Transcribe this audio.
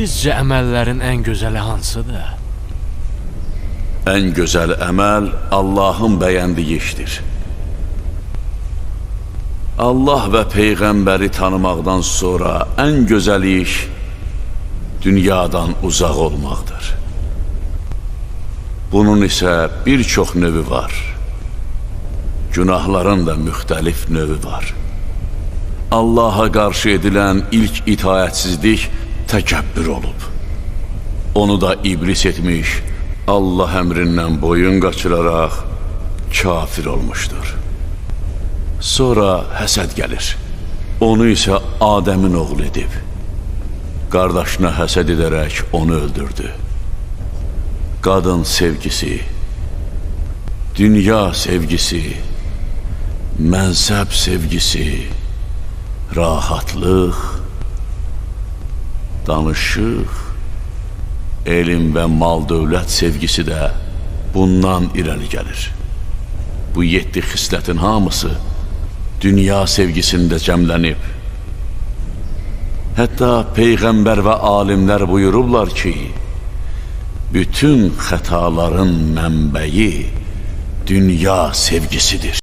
Sizcə əməllərin ən gözəli hansıdır? En güzel emel Allah'ın beğendiği iştir. Allah ve peygamberi tanımaqdan sonra en güzel iş dünyadan uzak olmaqdır. Bunun ise birçok növü var. Günahların da müxtəlif növü var. Allah'a qarşı edilən ilk itaətsizlik təkəbbür olub. Onu da iblis etmiş, Allah əmrindən boyun qaçıraraq kafir olmuşdur. Sonra həsəd gəlir. Onu isə Adəmin oğlu edib. Qardaşına həsəd edərək onu öldürdü. Qadın sevgisi, dünya sevgisi, mənsəb sevgisi, rahatlıq, danışıq, elm və mal dövlət sevgisi də bundan irəli gəlir. Bu yeddi xislətin hamısı dünya sevgisində cəmlənib. Hətta peyğəmbər və alimlər buyurublar ki, bütün xətaların mənbəyi dünya sevgisidir.